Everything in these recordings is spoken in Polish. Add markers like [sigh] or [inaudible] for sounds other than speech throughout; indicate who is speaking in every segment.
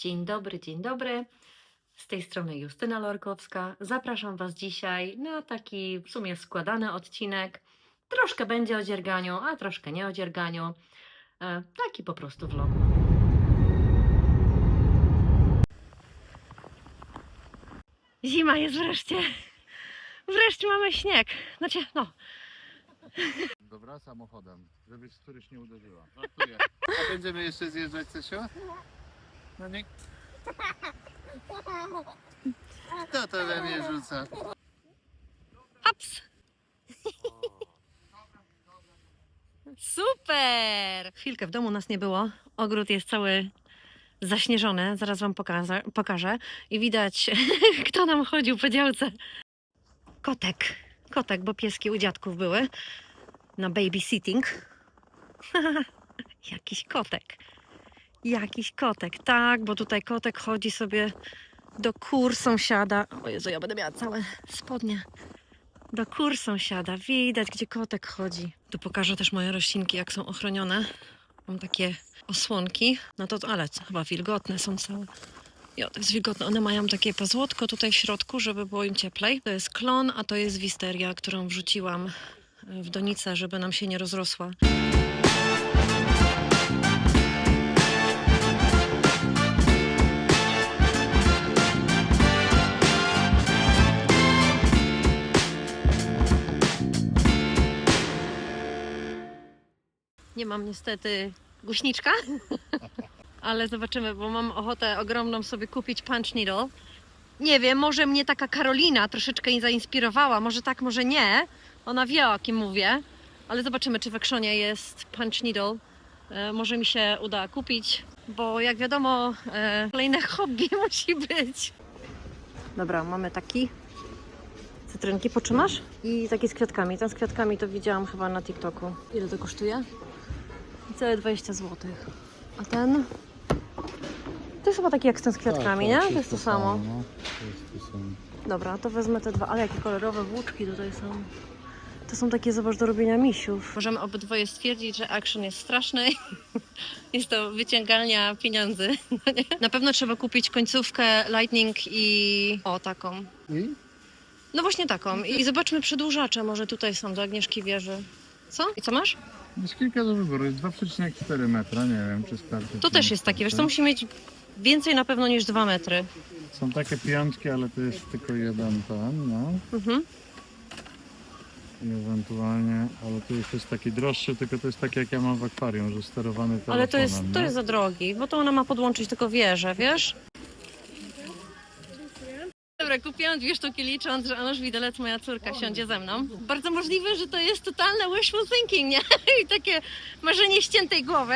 Speaker 1: Dzień dobry, dzień dobry. Z tej strony Justyna Lorkowska. Zapraszam Was dzisiaj na taki w sumie składany odcinek. Troszkę będzie o dzierganiu, a troszkę nie o dzierganiu. E, taki po prostu vlog. Zima jest wreszcie. Wreszcie mamy śnieg. Znaczy, no,
Speaker 2: Dobra, samochodem, żeby w któryś nie uderzyła. Żartuję. A będziemy jeszcze zjeżdżać, Cesio? No nie. Kto to we mnie rzuca?
Speaker 1: Ups. Super! Chwilkę w domu nas nie było. Ogród jest cały zaśnieżony. Zaraz wam pokażę. pokażę. I widać, [laughs] kto nam chodził po działce. Kotek. Kotek, bo pieski u dziadków były. Na babysitting. [laughs] Jakiś kotek. Jakiś kotek. Tak, bo tutaj kotek chodzi sobie do kur sąsiada. O Jezu, ja będę miała całe spodnie do kur sąsiada. Widać, gdzie kotek chodzi. Tu pokażę też moje roślinki, jak są ochronione. Mam takie osłonki. No to, ale chyba wilgotne są całe. Jo, to jest wilgotne. One mają takie pozłotko tutaj w środku, żeby było im cieplej. To jest klon, a to jest wisteria, którą wrzuciłam w donicę, żeby nam się nie rozrosła. Mam niestety guśniczka, [laughs] ale zobaczymy, bo mam ochotę ogromną sobie kupić punch needle. Nie wiem, może mnie taka Karolina troszeczkę zainspirowała, może tak, może nie. Ona wie o kim mówię, ale zobaczymy, czy w Akszonie jest punch needle. E, może mi się uda kupić, bo jak wiadomo, e, kolejne [laughs] hobby musi być. Dobra, mamy taki. Cytrynki potrzymasz? I taki z kwiatkami. Ten z kwiatkami to widziałam chyba na TikToku. Ile to kosztuje? Całe 20 zł. A ten? To jest chyba taki jak ten z kwiatkami, nie? To jest to samo.
Speaker 2: No, to jest to samo.
Speaker 1: Dobra, to wezmę te dwa. Ale jakie kolorowe włóczki tutaj są. To są takie, zobacz, do robienia misiów. Możemy obydwoje stwierdzić, że action jest straszny. [laughs] Jest to wyciągalnia pieniędzy. [laughs] no nie? Na pewno trzeba kupić końcówkę Lightning i... O, taką.
Speaker 2: I?
Speaker 1: No właśnie taką. I zobaczmy przedłużacze, może tutaj są do Agnieszki wieży. Co? I co masz?
Speaker 2: Jest kilka do wyboru, jest 2,4 metra, nie wiem czy starczy.
Speaker 1: To
Speaker 2: czy
Speaker 1: też
Speaker 2: nie
Speaker 1: jest takie, wiesz, to
Speaker 2: starczy.
Speaker 1: musi mieć więcej na pewno niż 2 metry.
Speaker 2: Są takie piątki, ale to jest tylko jeden ten, no.
Speaker 1: Mhm.
Speaker 2: I ewentualnie, ale to już jest taki droższy, tylko to jest taki jak ja mam w akwarium, że sterowany telefonem.
Speaker 1: Ale to jest, to
Speaker 2: nie?
Speaker 1: jest za drogi, bo to ona ma podłączyć tylko wieżę, wiesz? Dobra, kupiłam dwie sztuki licząc, że Anusz Widelec, moja córka, siądzie ze mną. Bardzo możliwe, że to jest totalne wishful thinking, nie? [laughs] I takie marzenie ściętej głowy.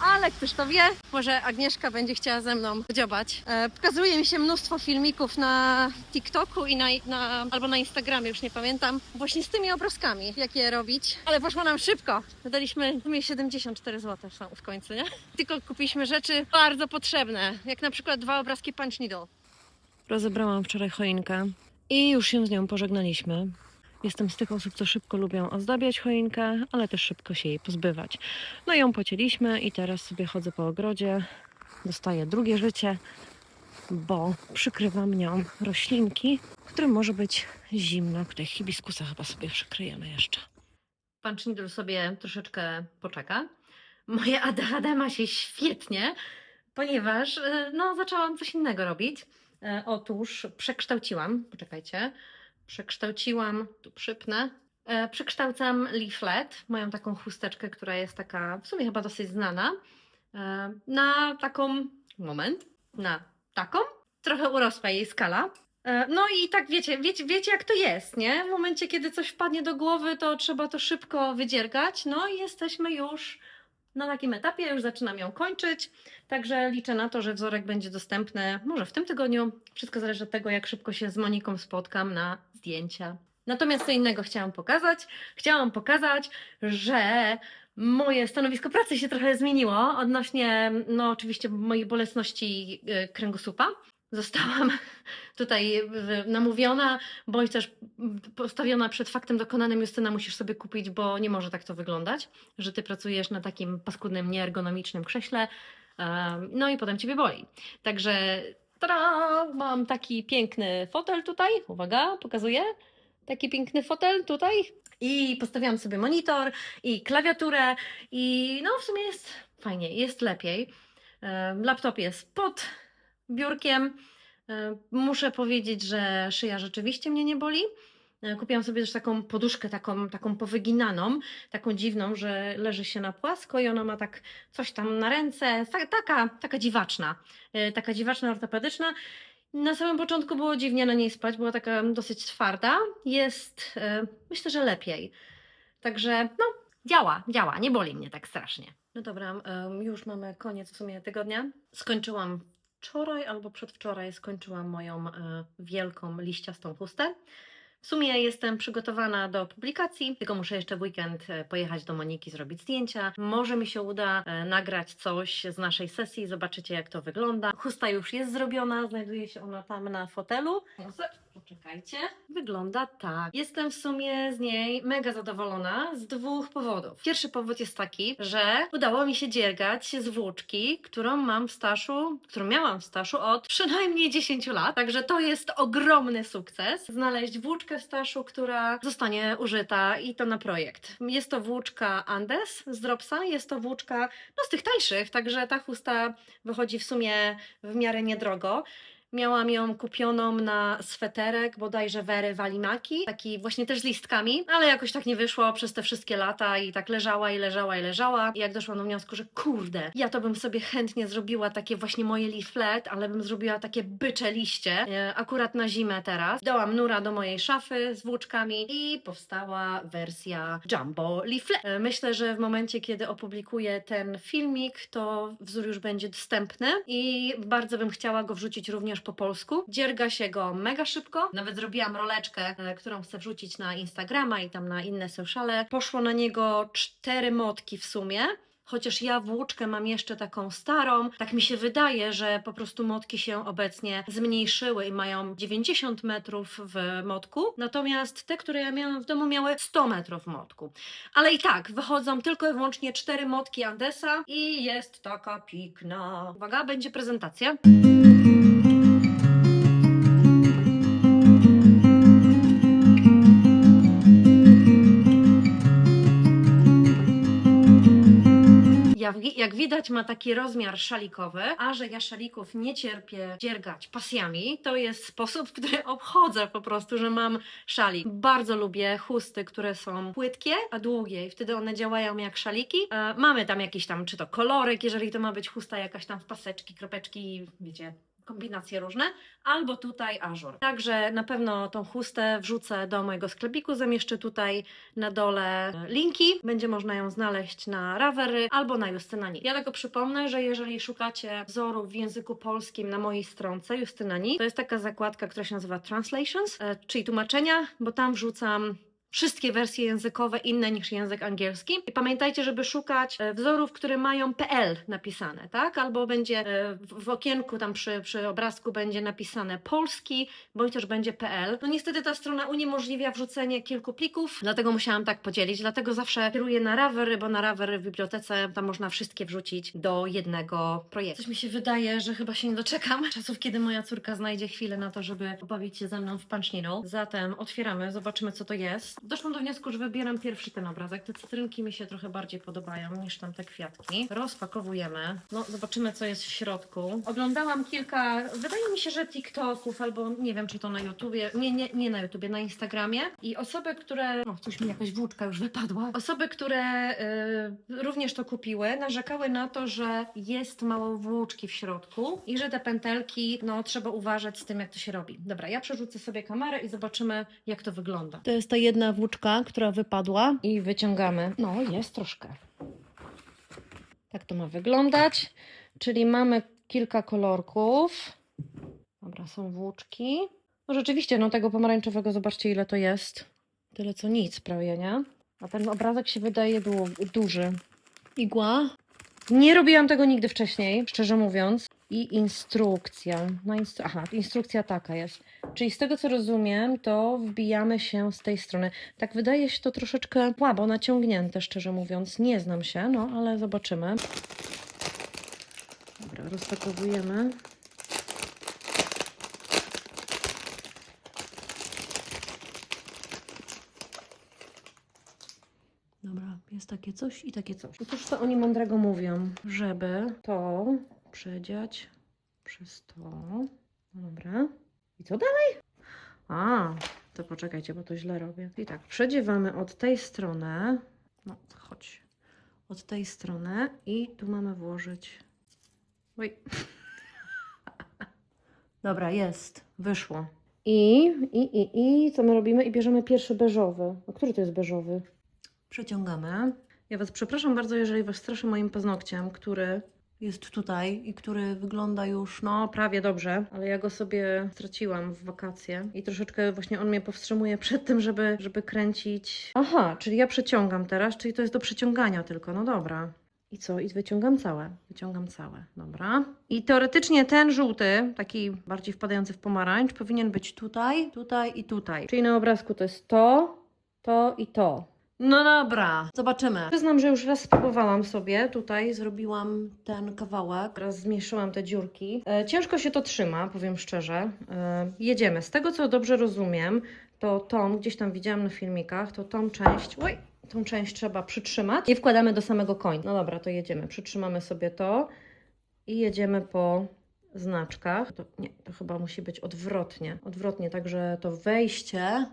Speaker 1: Ale ktoś to wie, może Agnieszka będzie chciała ze mną dziobać. E, pokazuje mi się mnóstwo filmików na TikToku i na, na, albo na Instagramie, już nie pamiętam, właśnie z tymi obrazkami, jak je robić. Ale poszło nam szybko. Wydaliśmy sumie 74 zł w końcu, nie? Tylko kupiliśmy rzeczy bardzo potrzebne, jak na przykład dwa obrazki punch needle. Rozebrałam wczoraj choinkę i już się z nią pożegnaliśmy. Jestem z tych osób, co szybko lubią ozdabiać choinkę, ale też szybko się jej pozbywać. No ją pocięliśmy i teraz sobie chodzę po ogrodzie, dostaję drugie życie, bo przykrywam nią roślinki, którym może być zimno. Tutaj hibiskusa chyba sobie przykryjemy jeszcze. Pan Cznidur sobie troszeczkę poczeka. Moja ADHD ma się świetnie, ponieważ e, no, zaczęłam coś innego robić. E, Otóż przekształciłam, poczekajcie, przekształciłam, tu przypnę, e, przekształcam leaflet, moją taką chusteczkę, która jest taka w sumie chyba dosyć znana, e, na taką, moment, na taką, trochę urosła jej skala. No i tak wiecie, wiecie, wiecie jak to jest, nie? W momencie, kiedy coś wpadnie do głowy, to trzeba to szybko wydziergać, no i jesteśmy już na takim etapie, już zaczynam ją kończyć. Także liczę na to, że wzorek będzie dostępny może w tym tygodniu. Wszystko zależy od tego, jak szybko się z Moniką spotkam na zdjęcia. Natomiast co innego chciałam pokazać. Chciałam pokazać, że moje stanowisko pracy się trochę zmieniło odnośnie, no oczywiście, moich bolesności y, kręgosłupa. Zostałam [laughs] tutaj y, namówiona, bądź też postawiona przed faktem dokonanym, Justyna, musisz sobie kupić, bo nie może tak to wyglądać, że ty pracujesz na takim paskudnym, nieergonomicznym krześle, No i potem ciebie boli. Także tada, mam taki piękny fotel tutaj. Uwaga, pokazuję. Taki piękny fotel tutaj. I postawiłam sobie monitor i klawiaturę i no w sumie jest fajnie, jest lepiej. Laptop jest pod biurkiem. E, Muszę powiedzieć, że szyja rzeczywiście mnie nie boli. E, Kupiłam sobie też taką poduszkę, taką, taką powyginaną, taką dziwną, że leży się na płasko i ona ma tak coś tam na ręce, ta, taka, taka dziwaczna, e, taka dziwaczna, ortopedyczna. Na samym początku było dziwnie na niej spać, była taka dosyć twarda. Jest, myślę, że lepiej. Także, no, działa, działa, nie boli mnie tak strasznie. No dobra, już mamy koniec w sumie tygodnia. Skończyłam wczoraj albo przedwczoraj skończyłam moją e, wielką liściastą chustę. W sumie jestem przygotowana do publikacji, tylko muszę jeszcze w weekend e, pojechać do Moniki, zrobić zdjęcia. Może mi się uda e, nagrać coś z naszej sesji, zobaczycie jak to wygląda. Chusta już jest zrobiona, znajduje się ona tam na fotelu. Poczekajcie. Wygląda tak. Jestem w sumie z niej mega zadowolona z dwóch powodów. Pierwszy powód jest taki, że udało mi się dziergać z włóczki, którą mam w staszu, którą miałam w staszu od przynajmniej 10 lat. Także to jest ogromny sukces. Znaleźć włóczkę w staszu, która zostanie użyta i to na projekt. Jest to włóczka Andes z Dropsa. Jest to włóczka no, z tych tańszych, także ta chusta wychodzi w sumie w miarę niedrogo. Miałam ją kupioną na sweterek bodajże Wery Walimaki, taki właśnie też z listkami, ale jakoś tak nie wyszło przez te wszystkie lata i tak leżała i leżała i leżała. I jak doszłam do wniosku, że kurde, ja to bym sobie chętnie zrobiła takie właśnie moje leaflet, ale bym zrobiła takie bycze liście, e, akurat na zimę teraz. Dałam nura do mojej szafy z włóczkami i powstała wersja Jumbo Leaflet. E, Myślę, że w momencie, kiedy opublikuję ten filmik, to wzór już będzie dostępny i bardzo bym chciała go wrzucić również po polsku. Dzierga się go mega szybko. Nawet zrobiłam roleczkę, e, którą chcę wrzucić na Instagrama i tam na inne sociale. Poszło na niego cztery motki w sumie. Chociaż ja włóczkę mam jeszcze taką starą, tak mi się wydaje, że po prostu motki się obecnie zmniejszyły i mają 90 metrów w motku. Natomiast te, które ja miałam w domu, miały 100 metrów w motku. Ale i tak, wychodzą tylko i wyłącznie cztery motki Andesa i jest taka pikna. Uwaga, będzie prezentacja. Jak, widać ma taki rozmiar szalikowy, a że ja szalików nie cierpię dziergać pasjami, to jest sposób, w który obchodzę po prostu, że mam szalik. Bardzo lubię chusty, które są płytkie, a długie i wtedy one działają jak szaliki. E, mamy tam jakiś tam, czy to kolorek, jeżeli to ma być chusta jakaś tam w paseczki, kropeczki, wiecie, kombinacje różne, albo tutaj ażur. Także na pewno tą chustę wrzucę do mojego sklepiku, zamieszczę tutaj na dole linki, będzie można ją znaleźć na Ravelry albo na Justynani. Ja tylko przypomnę, że jeżeli szukacie wzorów w języku polskim na mojej stronce Justynani, to jest taka zakładka, która się nazywa Translations, e, czyli tłumaczenia, bo tam wrzucam wszystkie wersje językowe inne niż język angielski. I pamiętajcie, żeby szukać e, wzorów, które mają PL napisane, tak? Albo będzie e, w, okienku tam przy, przy obrazku będzie napisane polski, bądź też będzie PL. No niestety ta strona uniemożliwia wrzucenie kilku plików, dlatego musiałam tak podzielić. Dlatego zawsze kieruję na Ravelry, bo na Ravelry w bibliotece tam można wszystkie wrzucić do jednego projektu. Coś mi się wydaje, że chyba się nie doczekam [laughs] czasów, kiedy moja córka znajdzie chwilę na to, żeby pobawić się ze mną w Punch. Zatem otwieramy, zobaczymy co to jest. Doszłam do wniosku, że wybieram pierwszy ten obrazek. Te cytrynki mi się trochę bardziej podobają niż tam te kwiatki. Rozpakowujemy. No, zobaczymy co jest w środku. Oglądałam kilka, wydaje mi się, że TikToków albo nie wiem czy to na YouTubie, nie, nie, nie na YouTubie, na Instagramie. I osoby, które, o coś mi jakaś włóczka już wypadła. Osoby, które y, również to kupiły, narzekały na to, że jest mało włóczki w środku i że te pętelki, no trzeba uważać z tym jak to się robi. Dobra, ja przerzucę sobie kamerę i zobaczymy jak to wygląda. To jest ta jedna włóczka, która wypadła i wyciągamy. No, jest troszkę. Tak to ma wyglądać. Czyli mamy kilka kolorków. Dobra, są włóczki. No rzeczywiście, no tego pomarańczowego, zobaczcie ile to jest. Tyle co nic prawie, nie? A ten obrazek się wydaje był duży. Igła. Nie robiłam tego nigdy wcześniej, szczerze mówiąc. I instrukcja. No instru- Aha, instrukcja taka jest. Czyli z tego co rozumiem, to wbijamy się z tej strony. Tak wydaje się to troszeczkę słabo naciągnięte, szczerze mówiąc. Nie znam się, no ale zobaczymy. Dobra, rozpakowujemy. Dobra, jest takie coś i takie coś. I cóż to oni mądrego mówią? Żeby to przedziać przez to. No Dobra. I co dalej? A, to poczekajcie, bo to źle robię. I tak, przedziewamy od tej strony. No, chodź. Od tej strony i tu mamy włożyć. Oj. [laughs] Dobra, jest. Wyszło. I, i, i, i co my robimy? I bierzemy pierwszy beżowy. A który to jest beżowy? Przeciągamy. Ja Was przepraszam bardzo, jeżeli Was straszę moim paznokciem, który jest tutaj i który wygląda już, no, prawie dobrze, ale ja go sobie straciłam w wakacje i troszeczkę właśnie on mnie powstrzymuje [laughs] przed tym, żeby, żeby kręcić. Aha, czyli ja przeciągam teraz, czyli to jest do przeciągania tylko, no dobra. I co? I wyciągam całe. Wyciągam całe. Dobra. I teoretycznie ten żółty, taki bardziej wpadający w pomarańcz, powinien być tutaj, tutaj i tutaj. Czyli na obrazku to jest to, to i to. No dobra, zobaczymy. Przyznam, że już raz spróbowałam sobie. Tutaj zrobiłam ten kawałek, raz zmniejszyłam te dziurki. E, ciężko się to trzyma, powiem szczerze. E, jedziemy. Z tego, co dobrze rozumiem, to tą, gdzieś tam widziałam na filmikach, to tą część, oj, tą część trzeba przytrzymać i wkładamy do samego końca. No dobra, to jedziemy. Przytrzymamy sobie to i jedziemy po znaczkach. To, nie, to chyba musi być odwrotnie. Odwrotnie, także to wejście,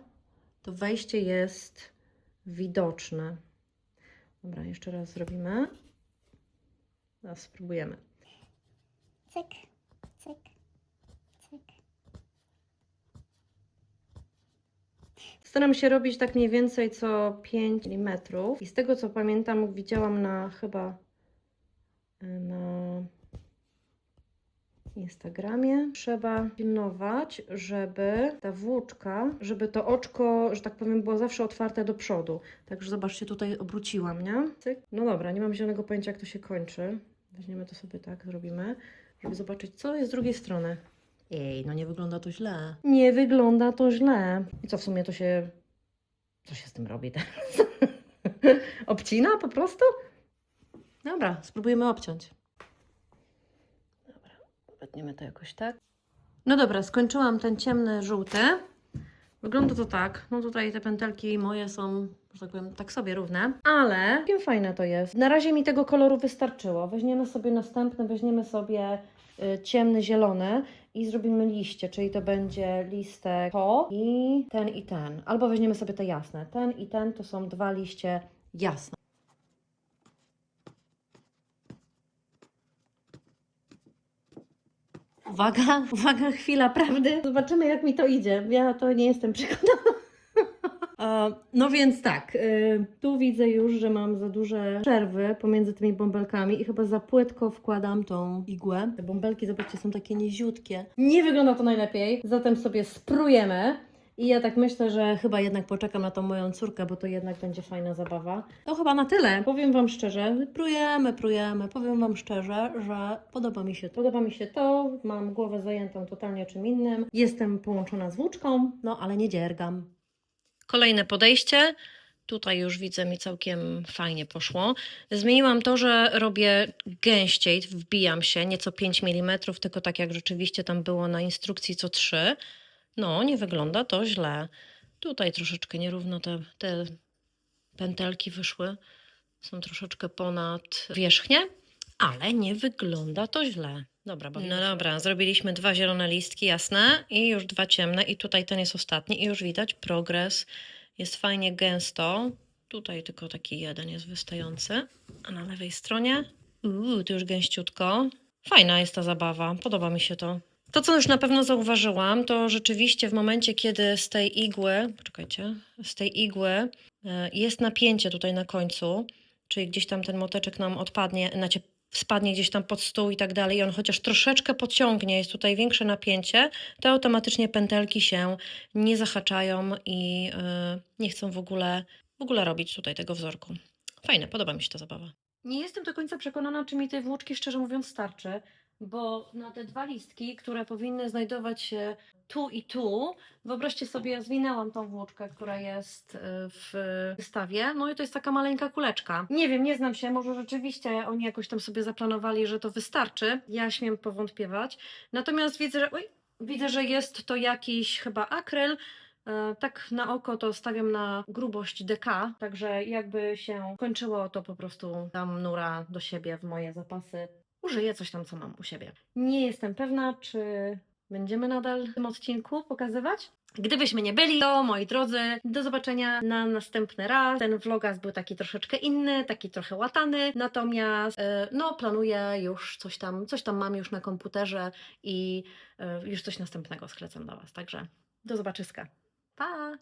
Speaker 1: to wejście jest widoczne. Dobra, jeszcze raz zrobimy. Teraz spróbujemy.
Speaker 3: Cyk, cyk, cyk.
Speaker 1: Staram się robić tak mniej więcej co 5 mm. I z tego co pamiętam, widziałam na chyba y, na Instagramie. Trzeba pilnować, żeby ta włóczka, żeby to oczko, że tak powiem, było zawsze otwarte do przodu. Także zobaczcie, tutaj obróciłam, nie? Cyk. No dobra, nie mam zielonego pojęcia, jak to się kończy. Weźmiemy to sobie tak, zrobimy, żeby zobaczyć, co jest z drugiej strony. Ej, no nie wygląda to źle. Nie wygląda to źle. I co w sumie to się. Co się z tym robi teraz? [laughs] Obcina po prostu? Dobra, spróbujemy obciąć. Wytniemy to jakoś tak. No dobra, skończyłam ten ciemny żółty. Wygląda to tak. No tutaj te pętelki moje są, że tak powiem, tak sobie równe. Ale całkiem fajne to jest. Na razie mi tego koloru wystarczyło. Weźmiemy sobie następny, weźmiemy sobie y, ciemny zielony i zrobimy liście, czyli to będzie listek to i ten i ten. Albo weźmiemy sobie te jasne. Ten i ten to są dwa liście jasne. Uwaga, [laughs] uwaga, chwila prawdy. Zobaczymy, jak mi to idzie. Ja to nie jestem przekonana. [laughs] No więc tak, y, tu widzę już, że mam za duże przerwy pomiędzy tymi bąbelkami i chyba za płytko wkładam tą igłę. Te bąbelki, zobaczcie, są takie niziutkie. Nie wygląda to najlepiej, zatem sobie sprujemy. I ja tak myślę, że chyba jednak poczekam na tą moją córkę, bo to jednak będzie fajna zabawa. To chyba na tyle. Powiem Wam szczerze, prujemy, prujemy. Powiem Wam szczerze, że podoba mi się to. Podoba mi się to. Mam głowę zajętą totalnie czym innym. Jestem połączona z włóczką, no ale nie dziergam. Kolejne podejście. Tutaj już widzę mi całkiem fajnie poszło. Zmieniłam to, że robię gęściej, wbijam się nieco 5 mm, tylko tak jak rzeczywiście tam było na instrukcji co 3. No, nie wygląda to źle. Tutaj troszeczkę nierówno te, te pętelki wyszły. Są troszeczkę ponad wierzchnię, ale nie wygląda to źle. Dobra, no dobra, zrobiliśmy dwa zielone listki, jasne, i już dwa ciemne, i tutaj ten jest ostatni, i już widać progres. Jest fajnie gęsto. Tutaj tylko taki jeden jest wystający, a na lewej stronie, uuu, to już gęściutko. Fajna jest ta zabawa, podoba mi się to. To, co już na pewno zauważyłam, to rzeczywiście w momencie, kiedy z tej igły, poczekajcie, z tej igły e, jest napięcie tutaj na końcu, czyli gdzieś tam ten moteczek nam odpadnie, znaczy spadnie gdzieś tam pod stół i tak dalej, i on chociaż troszeczkę podciągnie, jest tutaj większe napięcie, to automatycznie pętelki się nie zahaczają i e, nie chcą w ogóle, w ogóle robić tutaj tego wzorku. Fajne, podoba mi się ta zabawa. Nie jestem do końca przekonana, czy mi tej włóczki szczerze mówiąc starczy, bo na te dwa listki, które powinny znajdować się tu i tu, wyobraźcie sobie, zwinęłam tą włóczkę, która jest y, w wystawie, no i to jest taka maleńka kuleczka. Nie wiem, nie znam się, może rzeczywiście oni jakoś tam sobie zaplanowali, że to wystarczy. Ja śmiem powątpiewać. Natomiast widzę, że, oj, widzę, że jest to jakiś chyba akryl, E, Tak na oko to stawiam na grubość DK, także jakby się kończyło, to po prostu dam nura do siebie w moje zapasy. Użyję coś tam, co mam u siebie. Nie jestem pewna, czy będziemy nadal w tym odcinku pokazywać. Gdybyśmy nie byli, to moi drodzy, do zobaczenia na następny raz. Ten vlogas był taki troszeczkę inny, taki trochę łatany, natomiast e, no planuję już coś tam, coś tam mam już na komputerze i e, już coś następnego sklecam dla Was, także do zobaczyska. Pa!